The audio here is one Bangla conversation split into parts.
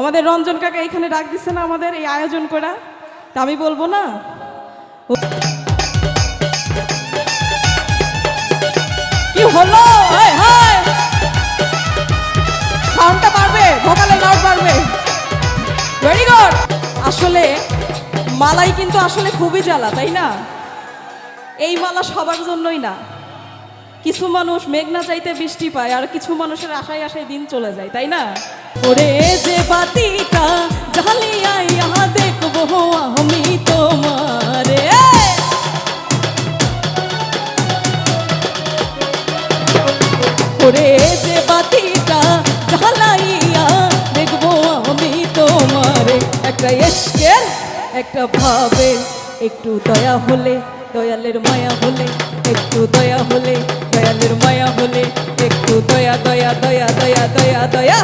আমাদের রঞ্জন কাকা এখানে ডাক দিচ্ছে না আমাদের এই আয়োজন করা। তা আমি বলব না। কি হলো? সাউন্ডটা বাড়বে ভোকালে লাউড বাড়বে। ভেরি গুড আসলে মালাই কিন্তু আসলে খুবই জ্বালা, তাই না? এই মালা সবার জন্যই না। কিছু মানুষ মেঘনা চাইতে বৃষ্টি পায়, আর কিছু মানুষের আশায় আশায় দিন চলে যায়, তাই না? ওরে যে বাতিটা জ্বালিয়া ইহা দেখব আমি তোমারে। ওরে যে বাতিটা জ্বালাইয়া দেখব আমি তোমারে। একটা এসকের, একটা ভাবে একটু দয়া হলে দয়ালের মায়া হলে, একটু দয়া হলে, দয়ালের মায়া হলে, একটু দয়া দয়া দয়া দয়া দয়া দয়া।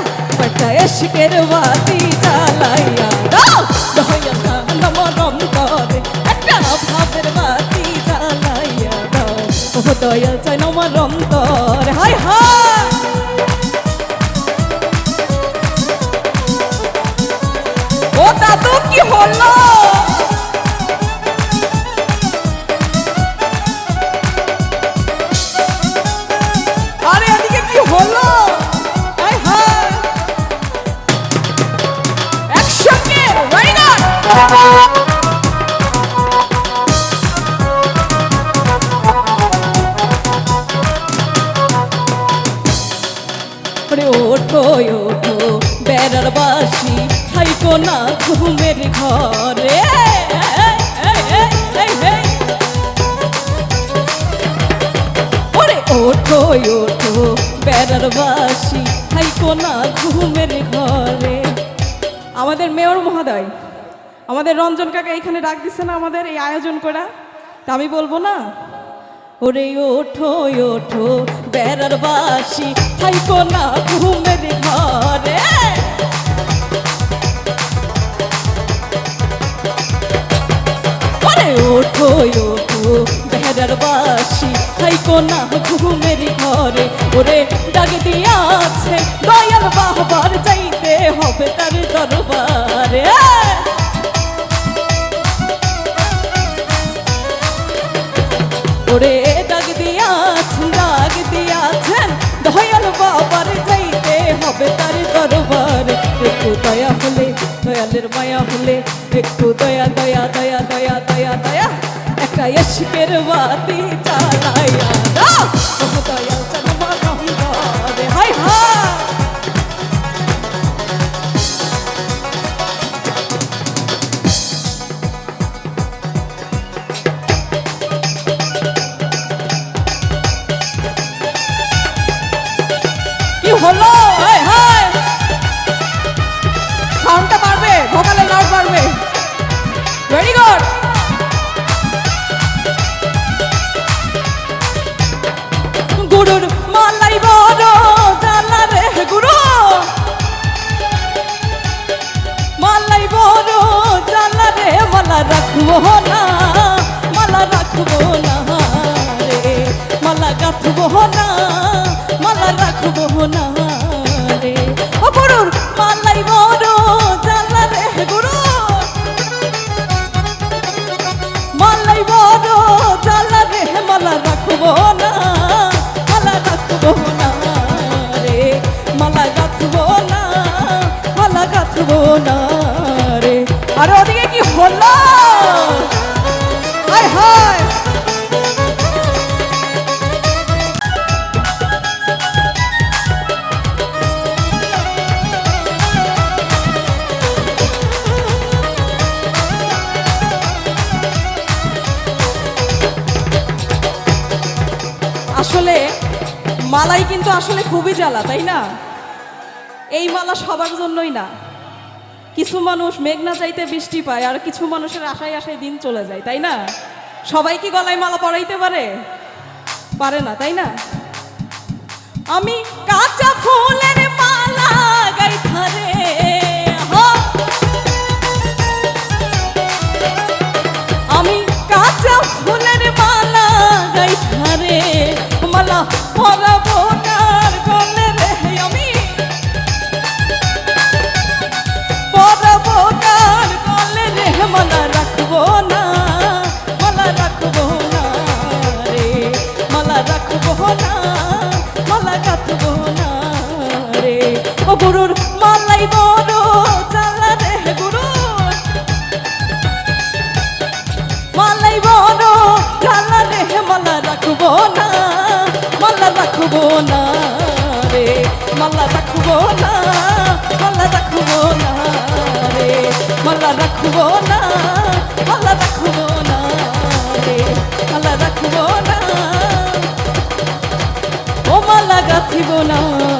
একটা এসকের বাতি জ্বালাইয়া দাও। দয়াল নমরম করে, একটা ভাবের বাতি জ্বালাইয়া দাও। ও দয়াল চাই নমরম করে, হায় হায়। বাসি থাইকো না ঘুমের ঘরে। ওরে ওঠো ওঠো, বেড়ার বাসি থাইকো না ঘুমের ঘরে। আমাদের মেয়র মহোদয়, আমাদের রঞ্জন কাকা এখানে ডাক দিচ্ছে না আমাদের এই আয়োজন করা। তা আমি বলব না। ওরে ওঠো ওঠো, বেড়ার বাসি থাইকো না ঘুমের ঘরে। ওঠো বেড়ার বাসি। থাইকো না ঘরে, ওরে ডাক দিয়াছে, দয়াল বাহবার যাইতে হবে তার দরবারে। ওরে ডাক দিয়াছেন বাবার যাইতে হবে তার দরবার। একটু দয়া হলে, দয়ালের মায়া হলে, একটু বাতি চালাইয়া রঙ্গরে হাই হাই। হলো? সাউন্ডটা বাড়বে ভোকালে লাউড বাড়বে। ভেরি গুড রাখব না, মালা রাখব না রে। মালা গাঁথবো না, মালা রাখব না রে। ও গুরুর মালাই বড় আর ওদিকে কি হলো? হায় হায়। আসলে মালাই কিন্তু আসলে খুবই জ্বালা, তাই না? এই মালা সবার জন্যই না। কিছু মানুষ মেঘনা চাইতে বৃষ্টি পায়, আর কিছু মানুষের আশায় আশায় দিন চলে যায়, তাই না? সবাই কি গলায় মালা পরাইতে পারে? পারে না, তাই না? আমি কাঁচা ফুলের রাখব না মাল্লা রাখব না রে। মাল্লা রাখব না মাল্লা রাখব না রে। মাল্লা রাখব না মাল্লা রাখব না রে। মাল্লা রাখব না। ও মাল্লা গাথিব না।